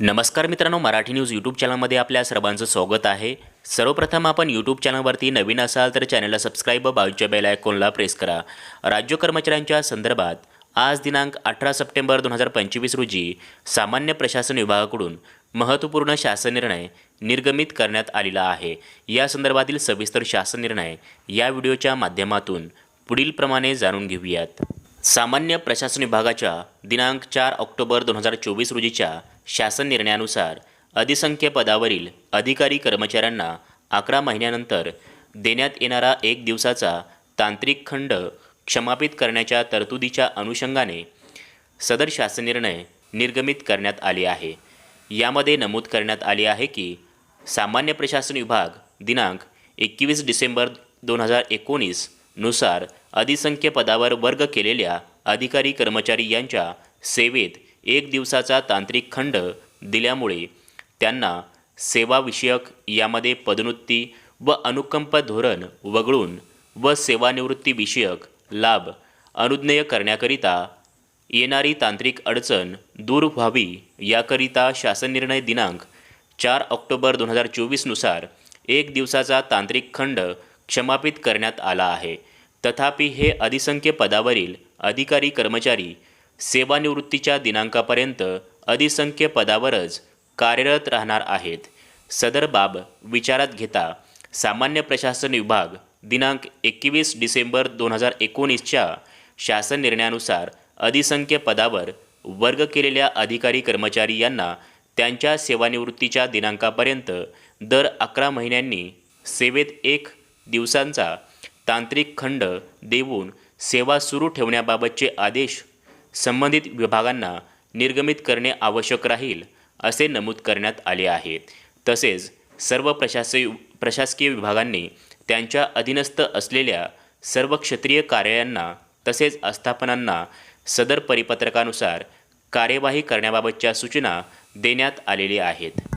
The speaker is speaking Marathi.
नमस्कार मित्रांनो मराठी न्यूज यूट्यूब चॅनलमध्ये आपल्या सर्वांचं स्वागत आहे. सर्वप्रथम आपण यूट्यूब चॅनलवरती नवीन असाल तर चॅनलला सबस्क्राईब बाजूच्या बेल आयकॉनला प्रेस करा. राज्य कर्मचाऱ्यांच्या संदर्भात आज दिनांक अठरा सप्टेंबर दोन हजार पंचवीस रोजी सामान्य प्रशासन विभागाकडून महत्त्वपूर्ण शासन निर्णय निर्गमित करण्यात आलेला आहे. या संदर्भातील सविस्तर शासन निर्णय या व्हिडिओच्या माध्यमातून पुढीलप्रमाणे जाणून घेऊयात. सामान्य प्रशासन विभागाच्या दिनांक चार ऑक्टोबर दोन हजार चोवीस रोजीच्या शासन निर्णयानुसार अधिसंख्य पदावरील अधिकारी कर्मचाऱ्यांना अकरा महिन्यानंतर देण्यात येणारा एक दिवसाचा तांत्रिक खंड क्षमापित करण्याच्या तरतुदीच्या अनुषंगाने सदर शासन निर्णय निर्गमित करण्यात आले आहे. यामध्ये नमूद करण्यात आले आहे की सामान्य प्रशासन विभाग दिनांक एकवीस डिसेंबर दोन हजार एकोणीसनुसार अधिसंख्य पदावर वर्ग केलेल्या अधिकारी कर्मचारी यांच्या सेवेत एक दिवसाचा तांत्रिक खंड दिल्यामुळे त्यांना सेवाविषयक यामध्ये पदोन्नती व अनुकंप धोरण वगळून व सेवानिवृत्तीविषयक लाभ अनुज्ञेय करण्याकरिता येणारी तांत्रिक अडचण दूर व्हावी याकरिता शासन निर्णय दिनांक चार ऑक्टोबर दोन हजार चोवीसनुसार एक दिवसाचा तांत्रिक खंड क्षमापित करण्यात आला आहे. तथापि हे अधिसंख्य पदावरील अधिकारी कर्मचारी सेवानिवृत्तीच्या दिनांकापर्यंत अधिसंख्य पदावरच कार्यरत राहणार आहेत. सदर बाब विचारात घेता सामान्य प्रशासन विभाग दिनांक एकवीस डिसेंबर दोन हजार एकोणीसच्या शासन निर्णयानुसार अधिसंख्य पदावर वर्ग केलेल्या अधिकारी कर्मचारी यांना त्यांच्या सेवानिवृत्तीच्या दिनांकापर्यंत दर अकरा महिन्यांनी सेवेत एक दिवसांचा तांत्रिक खंड देऊन सेवा सुरू ठेवण्याबाबतचे आदेश संबंधित विभागांना निर्गमित करणे आवश्यक राहील असे नमूद करण्यात आले आहे. तसेच सर्व प्रशासकीय प्रशासकीय विभागांनी त्यांच्या अधीनस्थ असलेल्या सर्व क्षेत्रीय कार्यालयांना तसेच आस्थापनांना सदर परिपत्रकानुसार कार्यवाही करण्याबाबतच्या सूचना देण्यात आलेल्या आहेत.